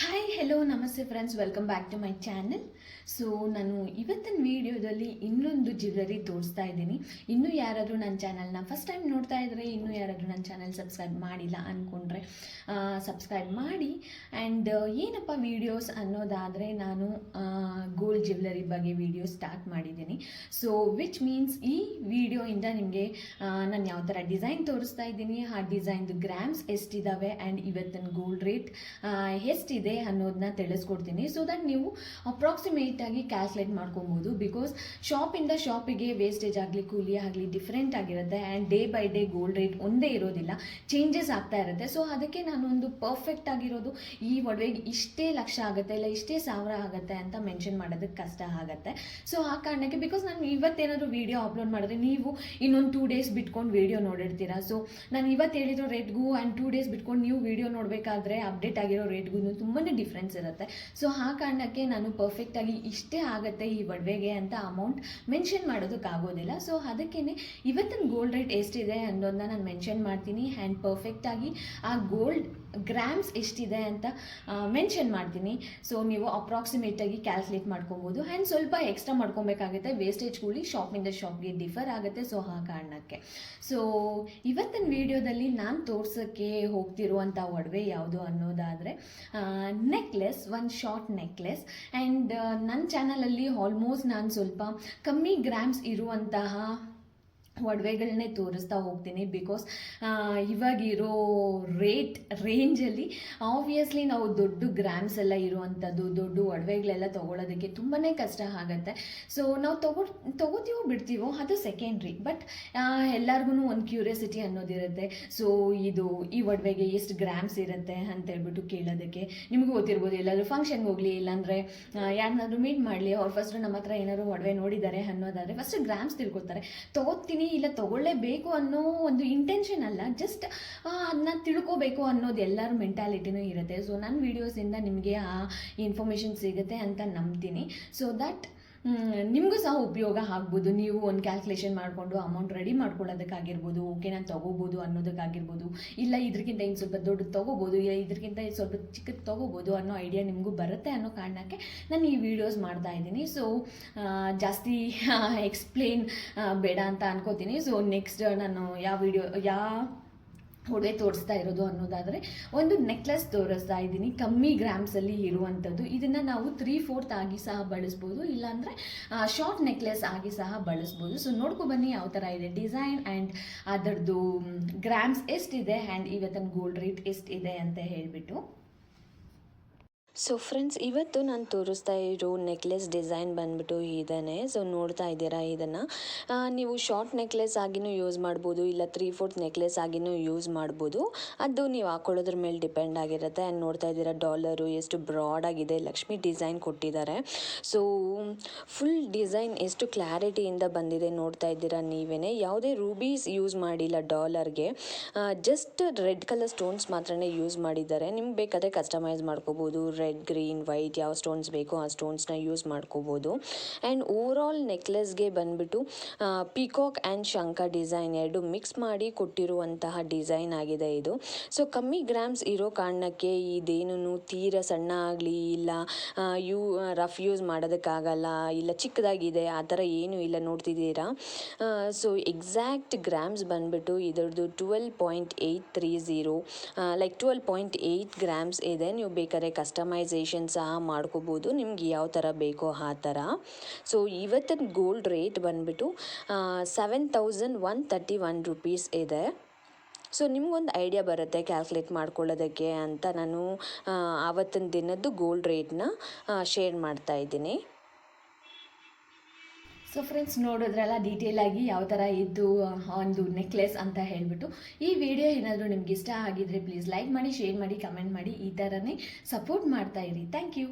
Hi hello ನಮಸ್ತೆ friends welcome back to my channel so ನಾನು ಇವತ್ತಿನ ವಿಡಿಯೋದಲ್ಲಿ ಇನ್ನೊಂದು ಜ್ಯುವೆಲರಿ ತೋರಿಸ್ತಾ ಇದ್ದೀನಿ. ಇನ್ನೂ ಯಾರಾದರೂ ನನ್ನ ಚಾನಲ್ನ ಫಸ್ಟ್ ಟೈಮ್ ನೋಡ್ತಾ ಇದ್ದರೆ ಇನ್ನೂ ಯಾರಾದರೂ ನನ್ನ ಚಾನಲ್ ಸಬ್ಸ್ಕ್ರೈಬ್ ಮಾಡಿಲ್ಲ ಅಂದ್ಕೊಂಡ್ರೆ ಸಬ್ಸ್ಕ್ರೈಬ್ ಮಾಡಿ. ಆ್ಯಂಡ್ ಏನಪ್ಪ ವೀಡಿಯೋಸ್ ಅನ್ನೋದಾದರೆ, ನಾನು ಗೋಲ್ಡ್ ಜ್ಯುವೆಲರಿ ಬಗ್ಗೆ ವಿಡಿಯೋ ಸ್ಟಾರ್ಟ್ ಮಾಡಿದ್ದೀನಿ. ಸೊ ವಿಚ್ ಮೀನ್ಸ್ ಈ ವಿಡಿಯೋಯಿಂದ ನಿಮಗೆ ನಾನು ಯಾವ ಥರ ಡಿಸೈನ್ ತೋರಿಸ್ತಾ ಇದ್ದೀನಿ. ಆ ಡಿಸೈನ್ದು ಗ್ರಾಮ್ಸ್ ಎಷ್ಟಿದ್ದಾವೆ ಆ್ಯಂಡ್ ಇವತ್ತಿನ ಗೋಲ್ಡ್ ರೇಟ್ ಎಷ್ಟಿದೆ? ಅನ್ನೋದನ್ನ ತಿಳಿಸ್ಕೊಡ್ತೀನಿ. ಸೊ ದಟ್ ನೀವು ಅಪ್ರಾಕ್ಸಿಮೇಟ್ ಆಗಿ ಕ್ಯಾಲ್ಕುಲೇಟ್ ಮಾಡ್ಕೊಬೋದು. ಬಿಕಾಸ್ ಶಾಪಿಂದ ಶಾಪಿಗೆ ವೇಸ್ಟೇಜ್ ಆಗಲಿ, ಕೂಲಿ ಆಗಲಿ ಡಿಫ್ರೆಂಟ್ ಆಗಿರುತ್ತೆ. And day by day gold rate ಒಂದೇ ಇರೋದಿಲ್ಲ. ಚೇಂಜಸ್ ಆಗ್ತಾ ಇರುತ್ತೆ. ಸೊ ಅದಕ್ಕೆ ನಾನು ಒಂದು ಪರ್ಫೆಕ್ಟ್ ಆಗಿರೋದು ಈ ಒಡವೆಗೆ ಇಷ್ಟೇ ಲಕ್ಷ ಆಗುತ್ತೆ, ಇಲ್ಲ ಇಷ್ಟೇ ಸಾವಿರ ಆಗುತ್ತೆ ಅಂತ ಮೆನ್ಷನ್ ಮಾಡೋದಕ್ಕೆ ಕಷ್ಟ ಆಗುತ್ತೆ. ಸೊ ಆ ಕಾರಣಕ್ಕೆ ಬಿಕಾಸ್ ನಾನು ಇವತ್ತೇನಾದರೂ ವೀಡಿಯೋ ಅಪ್ಲೋಡ್ ಮಾಡಿದ್ರೆ ನೀವು ಇನ್ನೊಂದು ಟೂ ಡೇಸ್ ಬಿಟ್ಕೊಂಡು ವೀಡಿಯೋ ನೋಡಿರ್ತೀರಾ. ಸೊ ನಾನು ಇವತ್ತು ಹೇಳಿರೋ ರೇಟ್ಗೂ ಆ್ಯಂಡ್ ಟೂ ಡೇಸ್ ಬಿಟ್ಕೊಂಡು ನೀವು ವೀಡಿಯೋ ನೋಡಬೇಕಾದ್ರೆ ಅಪ್ಡೇಟ್ ಆಗಿರೋ ರೇಟ್ಗೂ ತುಂಬಾ ಡಿಫ್ರೆನ್ಸ್ ಇರುತ್ತೆ. ಸೊ ಆ ಕಾರಣಕ್ಕೆ ನಾನು ಪರ್ಫೆಕ್ಟಾಗಿ ಇಷ್ಟೇ ಆಗುತ್ತೆ ಈ ಒಡವೆಗೆ ಅಂತ ಅಮೌಂಟ್ ಮೆನ್ಷನ್ ಮಾಡೋದಕ್ಕಾಗೋದಿಲ್ಲ ಸೊ ಅದಕ್ಕೇ ಇವತ್ತಿನ ಗೋಲ್ಡ್ ರೇಟ್ ಎಷ್ಟಿದೆ ಅನ್ನೋದನ್ನ ನಾನು ಮೆನ್ಷನ್ ಮಾಡ್ತೀನಿ. ಆ್ಯಂಡ್ ಪರ್ಫೆಕ್ಟಾಗಿ ಆ ಗೋಲ್ಡ್ ಗ್ರಾಮ್ಸ್ ಎಷ್ಟಿದೆ ಅಂತ ಮೆನ್ಷನ್ ಮಾಡ್ತೀನಿ. ಸೊ ನೀವು ಅಪ್ರಾಕ್ಸಿಮೇಟಾಗಿ ಕ್ಯಾಲ್ಕುಲೇಟ್ ಮಾಡ್ಕೊಬೋದು. ಆ್ಯಂಡ್ ಸ್ವಲ್ಪ ಎಕ್ಸ್ಟ್ರಾ ಮಾಡ್ಕೊಬೇಕಾಗುತ್ತೆ. ವೇಸ್ಟೇಜ್ಗಳಿ ಶಾಪಿಂದ ಶಾಪ್ಗೆ ಡಿಫರ್ ಆಗುತ್ತೆ. ಸೊ ಆ ಕಾರಣಕ್ಕೆ. ಸೊ ಇವತ್ತಿನ ವಿಡಿಯೋದಲ್ಲಿ ನಾನು ತೋರ್ಸೋಕ್ಕೆ ಹೋಗ್ತಿರುವಂಥ ಒಡವೆ ಯಾವುದು ಅನ್ನೋದಾದರೆ ನೆಕ್ಲೆಸ್ ಒಂದು ಶಾರ್ಟ್ ನೆಕ್ಲೆಸ್ ಆ್ಯಂಡ್ ನನ್ನ ಚಾನಲಲ್ಲಿ ಆಲ್ಮೋಸ್ಟ್ ನಾನು ಸ್ವಲ್ಪ ಕಮ್ಮಿ ಗ್ರಾಮ್ಸ್ ಇರುವಂತಹ ಒಡವೆಗಳನ್ನೇ ತೋರಿಸ್ತಾ ಹೋಗ್ತೀನಿ ಬಿಕಾಸ್ ಇವಾಗಿರೋ ರೇಟ್ ರೇಂಜಲ್ಲಿ ಆಬ್ವಿಯಸ್ಲಿ ನಾವು ದೊಡ್ಡ ಗ್ರಾಮ್ಸ್ ಎಲ್ಲ ಇರುವಂಥದ್ದು ದೊಡ್ಡ ಒಡವೆಗಳೆಲ್ಲ ತೊಗೊಳೋದಕ್ಕೆ ತುಂಬಾ ಕಷ್ಟ ಆಗುತ್ತೆ. ಸೊ ನಾವು ತಗೋ, ತೊಗೋತೀವೋ ಬಿಡ್ತೀವೋ ಅದು ಸೆಕೆಂಡ್ರಿ ಬಟ್ ಎಲ್ಲರಿಗೂ ಒಂದು ಕ್ಯೂರಿಯಾಸಿಟಿ ಅನ್ನೋದಿರುತ್ತೆ. ಸೊ ಇದು ಈ ಒಡವೆಗೆ ಎಷ್ಟು ಗ್ರಾಮ್ಸ್ ಇರುತ್ತೆ ಅಂತ ಹೇಳ್ಬಿಟ್ಟು ಕೇಳೋದಕ್ಕೆ. ನಿಮಗೂ ಗೊತ್ತಿರ್ಬೋದು, ಎಲ್ಲಾದರೂ ಫಂಕ್ಷನ್ಗೆ ಹೋಗಲಿ, ಇಲ್ಲಾಂದರೆ ಯಾರನ್ನಾದ್ರೂ ಮೀಟ್ ಮಾಡಲಿ, ಅವ್ರು ಫಸ್ಟ್ ನಮ್ಮ ಹತ್ರ ಏನಾದ್ರು ಒಡವೆ ನೋಡಿದ್ದಾರೆ ಅನ್ನೋದಾದರೆ ಫಸ್ಟ್ ಗ್ರಾಮ್ಸ್ ತಿಳ್ಕೊತಾರೆ. ತೊಗೋತೀನಿ ಇಲ್ಲ ತಗೊಳ್ಳೇಬೇಕು ಅನ್ನೋ ಒಂದು ಇಂಟೆನ್ಷನ್ ಅಲ್ಲ ಜಸ್ಟ್ ಅದನ್ನ ತಿಳ್ಕೋಬೇಕು ಅನ್ನೋದು ಎಲ್ಲರ ಮೆಂಟಾಲಿಟಿನೂ ಇರುತ್ತೆ. ಸೊ ನನ್ನ ವೀಡಿಯೋಸಿಂದ ನಿಮಗೆ ಆ ಇನ್ಫಾರ್ಮೇಷನ್ ಸಿಗುತ್ತೆ ಅಂತ ನಂಬ್ತೀನಿ. ಸೊ ದಟ್ ನಿಮಗೂ ಸಹ ಉಪಯೋಗ ಆಗ್ಬೋದು. ನೀವು ಒಂದು ಕ್ಯಾಲ್ಕುಲೇಷನ್ ಮಾಡಿಕೊಂಡು ಅಮೌಂಟ್ ರೆಡಿ ಮಾಡ್ಕೊಳ್ಳೋದಕ್ಕಾಗಿರ್ಬೋದು ಓಕೆ ನಾನು ತೊಗೋಬೋದು ಅನ್ನೋದಕ್ಕಾಗಿರ್ಬೋದು, ಇಲ್ಲ ಇದಕ್ಕಿಂತ ಇನ್ನು ಸ್ವಲ್ಪ ದೊಡ್ಡದು ತೊಗೋಬೋದು, ಇಲ್ಲ ಇದಕ್ಕಿಂತ ಸ್ವಲ್ಪ ಚಿಕ್ಕದು ತೊಗೋಬೋದು ಅನ್ನೋ ಐಡಿಯಾ ನಿಮಗೂ ಬರುತ್ತೆ ಅನ್ನೋ ಕಾರಣಕ್ಕೆ ನಾನು ಈ ವಿಡಿಯೋಸ್ ಮಾಡ್ತಾ ಇದ್ದೀನಿ. ಸೊ ಜಾಸ್ತಿ ಎಕ್ಸ್ಪ್ಲೇನ್ ಬೇಡ ಅಂತ ಅನ್ಕೋತೀನಿ. ಸೊ ನೆಕ್ಸ್ಟ್ ನಾನು ಯಾವ ವಿಡಿಯೋ ಯಾವ ಒಡವೆ ತೋರಿಸ್ತಾ ಇರೋದು ಅನ್ನೋದಾದರೆ ಒಂದು ನೆಕ್ಲೆಸ್ ತೋರಿಸ್ತಾ ಇದ್ದೀನಿ. ಕಮ್ಮಿ ಗ್ರಾಮ್ಸಲ್ಲಿ ಇರುವಂಥದ್ದು. ಇದನ್ನು ನಾವು ತ್ರೀ ಫೋರ್ತ್ ಆಗಿ ಸಹ ಬಳಸ್ಬೋದು. ಇಲ್ಲಾಂದರೆ ಶಾರ್ಟ್ ನೆಕ್ಲೆಸ್ ಆಗಿ ಸಹ ಬಳಸ್ಬೋದು. ಸೊ ನೋಡ್ಕೊ ಬನ್ನಿ ಯಾವ ಥರ ಇದೆ. ಡಿಸೈನ್ ಆ್ಯಂಡ್ ಅದರದ್ದು ಗ್ರಾಮ್ಸ್ ಎಷ್ಟಿದೆ? ಆ್ಯಂಡ್ ಇವತ್ತಿನ ಗೋಲ್ಡ್ ರೇಟ್ ಎಷ್ಟಿದೆ ಅಂತ ಹೇಳಿಬಿಟ್ಟು. ಸೊ ಫ್ರೆಂಡ್ಸ್ ಇವತ್ತು ನಾನು ತೋರಿಸ್ತಾ ಇರೋ ನೆಕ್ಲೆಸ್ ಡಿಸೈನ್ ಬಂದ್ಬಿಟ್ಟು ಇದ್ದಾನೆ ಸೊ ನೋಡ್ತಾ ಇದ್ದೀರಾ ಇದನ್ನು? ನೀವು ಶಾರ್ಟ್ ನೆಕ್ಲೆಸ್ ಆಗಿನೂ ಯೂಸ್ ಮಾಡ್ಬೋದು, ಇಲ್ಲ ತ್ರೀ ಫೋರ್ತ್ ನೆಕ್ಲೆಸ್ ಆಗಿನೂ ಯೂಸ್ ಮಾಡ್ಬೋದು. ಅದು ನೀವು ಹಾಕೊಳ್ಳೋದ್ರ ಮೇಲೆ ಡಿಪೆಂಡ್ ಆಗಿರುತ್ತೆ. ಆ್ಯಂಡ್ ನೋಡ್ತಾ ಇದ್ದೀರಾ ಡಾಲರು ಎಷ್ಟು ಬ್ರಾಡ್ ಆಗಿದೆ, ಲಕ್ಷ್ಮಿ ಡಿಸೈನ್ ಕೊಟ್ಟಿದ್ದಾರೆ. ಸೊ ಫುಲ್ ಡಿಸೈನ್ ಎಷ್ಟು ಕ್ಲಾರಿಟಿಯಿಂದ ಬಂದಿದೆ ನೋಡ್ತಾ ಇದ್ದೀರಾ ನೀವೇ ಯಾವುದೇ ರೂಬೀಸ್ ಯೂಸ್ ಮಾಡಿಲ್ಲ ಡಾಲರ್ಗೆ ಜಸ್ಟ್ ರೆಡ್ ಕಲರ್ ಸ್ಟೋನ್ಸ್ ಮಾತ್ರನೇ ಯೂಸ್ ಮಾಡಿದ್ದಾರೆ. ನಿಮ್ಗೆ ಬೇಕಾದರೆ ಕಸ್ಟಮೈಸ್ ಮಾಡ್ಕೋಬೋದು ಗ್ರೀನ್, ವೈಟ್ ಯಾವ ಸ್ಟೋನ್ಸ್ ಬೇಕೋ ಆ ಸ್ಟೋನ್ಸ್ನ ಯೂಸ್ ಮಾಡ್ಕೋಬೋದು. ಆ್ಯಂಡ್ ಓವರಾಲ್ ನೆಕ್ಲೆಸ್ಗೆ ಬಂದುಬಿಟ್ಟು ಪಿಕಾಕ್ ಆ್ಯಂಡ್ ಶಂಕ ಡಿಸೈನ್ ಎರಡು ಮಿಕ್ಸ್ ಮಾಡಿ ಕೊಟ್ಟಿರುವಂತಹ ಡಿಸೈನ್ ಆಗಿದೆ ಇದು. ಸೊ ಕಮ್ಮಿ ಗ್ರಾಮ್ಸ್ ಇರೋ ಕಾರಣಕ್ಕೆ ಇದೇನು ತೀರ ಸಣ್ಣ ಆಗಲಿ ಇಲ್ಲ ಯೂ ರಫ್ ಯೂಸ್ ಮಾಡೋದಕ್ಕಾಗಲ್ಲ, ಇಲ್ಲ ಚಿಕ್ಕದಾಗಿದೆ, ಆ ಥರ ಏನೂ ಇಲ್ಲ ನೋಡ್ತಿದ್ದೀರಾ? ಸೊ ಎಕ್ಸಾಕ್ಟ್ ಗ್ರಾಮ್ಸ್ ಬಂದುಬಿಟ್ಟು ಇದರದ್ದು twelve point eight three zero like twelve point eight grams ಇದೆ. ನೀವು ಬೇಕಾದ್ರೆ ಕಸ್ಟಮೈಸೇಷನ್ ಸಹ ಮಾಡ್ಕೋಬೋದು. ನಿಮ್ಗೆ ಯಾವ ಥರ ಬೇಕೋ ಆ ಥರ ಸೊ ಇವತ್ತಿನ ಗೋಲ್ಡ್ ರೇಟ್ ಬಂದುಬಿಟ್ಟು seven thousand one thirty one rupees ಇದೆ. ಸೊ ನಿಮ್ಗೊಂದು ಐಡಿಯಾ ಬರುತ್ತೆ ಕ್ಯಾಲ್ಕುಲೇಟ್ ಮಾಡ್ಕೊಳ್ಳೋದಕ್ಕೆ ಅಂತ ನಾನು ಆವತ್ತಿನ ದಿನದ್ದು ಗೋಲ್ಡ್ ರೇಟ್ನ ಶೇರ್ ಮಾಡ್ತಾ ಇದ್ದೀನಿ. ಸೊ ಫ್ರೆಂಡ್ಸ್ ನೋಡಿದ್ರಲ್ಲ ಡೀಟೇಲ್ ಆಗಿ ಯಾವ ಥರ ಇದ್ದು ಒಂದು ನೆಕ್ಲೆಸ್ ಅಂತ ಹೇಳಿಬಿಟ್ಟು ಈ ವಿಡಿಯೋ ಏನಾದರೂ ನಿಮ್ಗೆ ಇಷ್ಟ ಆಗಿದ್ರೆ ಪ್ಲೀಸ್ ಲೈಕ್ ಮಾಡಿ ಶೇರ್ ಮಾಡಿ ಕಮೆಂಟ್ ಮಾಡಿ ಈ ಥರನೇ ಸಪೋರ್ಟ್ ಮಾಡ್ತಾ ಇರಿ. Thank you